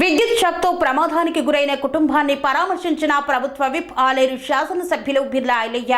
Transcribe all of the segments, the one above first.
విద్యుత్ షాక్తో ప్రమాదానికి గురైన కుటుంబాన్ని పరామర్శించిన ప్రభుత్వ విప్ ఆలేరు శాసనసభ్యులు బిర్లా ఐలయ్య.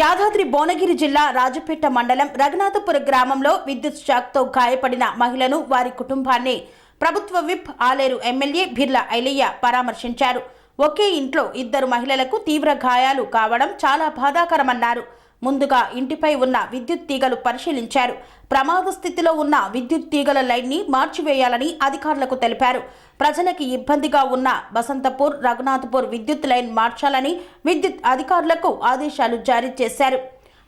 యాదాద్రి భువనగిరి జిల్లా రాజపేట మండలం రఘునాథపుర గ్రామంలో విద్యుత్ షాక్తో గాయపడిన మహిళను వారి కుటుంబాన్ని ప్రభుత్వ విప్ ఆలేరు ఎమ్మెల్యే బిర్లా ఐలయ్య పరామర్శించారు. ఒకే ఇంట్లో ఇద్దరు మహిళలకు తీవ్ర గాయాలు కావడం చాలా బాధాకరమన్నారు. ముందుగా ఇంటిపై ఉన్న విద్యుత్ తీగలు పరిశీలించారు. ప్రమాద స్థితిలో ఉన్న విద్యుత్ తీగల లైన్ని మార్చివేయాలని అధికారులకు తెలిపారు. ప్రజలకి ఇబ్బందిగా ఉన్న బసంతపూర్ రఘునాథ్పూర్ విద్యుత్ లైన్ మార్చాలని విద్యుత్ అధికారులకు ఆదేశాలు జారీ చేశారు.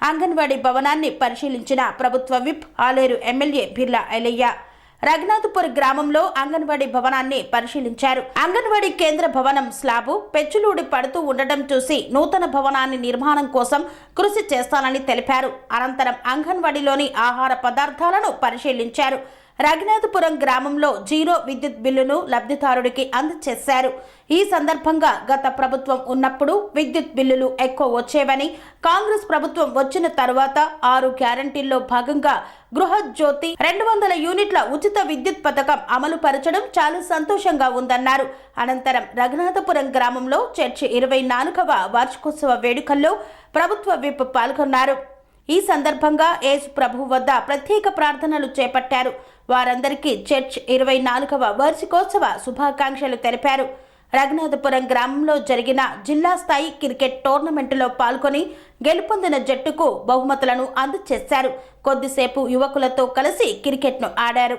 అంగన్వాడీ భవనాన్ని పరిశీలించిన ప్రభుత్వ విప్ ఆలేరు ఎమ్మెల్యే బిర్లా ఐలయ్య రఘునాథ్పూర్ గ్రామంలో అంగన్వాడీ భవనాన్ని పరిశీలించారు. అంగన్వాడీ కేంద్ర భవనం స్లాబు పెచ్చులూడి పడుతూ ఉండటం చూసి నూతన భవనాన్ని నిర్మాణం కోసం కృషి చేస్తానని తెలిపారు. అనంతరం అంగన్వాడీలోని ఆహార పదార్థాలను పరిశీలించారు. రఘునాథపురం గ్రామంలో జీరో విద్యుత్ బిల్లును లబ్ధిదారుడికి అందజేశారు. ఈ సందర్భంగా గత ప్రభుత్వం ఉన్నప్పుడు విద్యుత్ బిల్లులు ఎక్కువ వచ్చేవని కాంగ్రెస్ ప్రభుత్వం వచ్చిన తర్వాత ఆరు గ్యారంటీల్లో భాగంగా గృహజ్యోతి రెండు వందల యూనిట్ల ఉచిత విద్యుత్ పథకం అమలు పరచడం చాలా సంతోషంగా ఉందన్నారు. అనంతరం రఘునాథపురం గ్రామంలో చర్చి ఇరవై నాలుగవ వార్షికోత్సవ వేడుకల్లో ప్రభుత్వ విప్ పాల్గొన్నారు. ఈ సందర్భంగా యేసు ప్రభు వద్ద ప్రత్యేక ప్రార్థనలు చేపట్టారు. వారందరికీ చర్చ్ ఇరవై నాలుగవ వార్షికోత్సవ శుభాకాంక్షలు తెలిపారు. రఘునాథపురం గ్రామంలో జరిగిన జిల్లా స్థాయి క్రికెట్ టోర్నమెంటులో పాల్గొని గెలుపొందిన జట్టుకు బహుమతులను అందజేశారు. కొద్దిసేపు యువకులతో కలిసి క్రికెట్ను ఆడారు.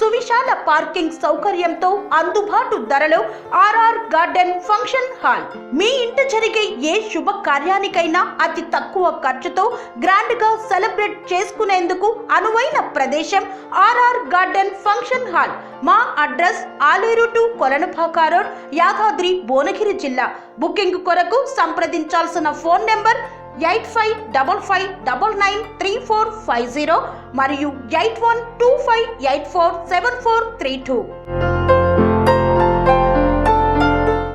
సువిశాల పార్కింగ్ సౌకర్యంతో అందుబాటు ధరలో ఆర్ఆర్ గార్డెన్ ఫంక్షన్ హాల్. మీ ఇంట జరిగే ఏ శుభ కార్యానికైనా అతి తక్కువ ఖర్చుతో గ్రాండ్గా సెలబ్రేట్ చేసుకునేందుకు అనువైన ప్రదేశం ఆర్ఆర్ గార్డెన్ ఫంక్షన్ హాల్. మా address Aler to Kolanupaka road Yadadri Bhuvanagiri జిల్లా. బుకింగ్ కొరకు సంప్రదించాల్సిన phone number eight five double five double nine three four five zero మరియు eight one two five eight four seven four three two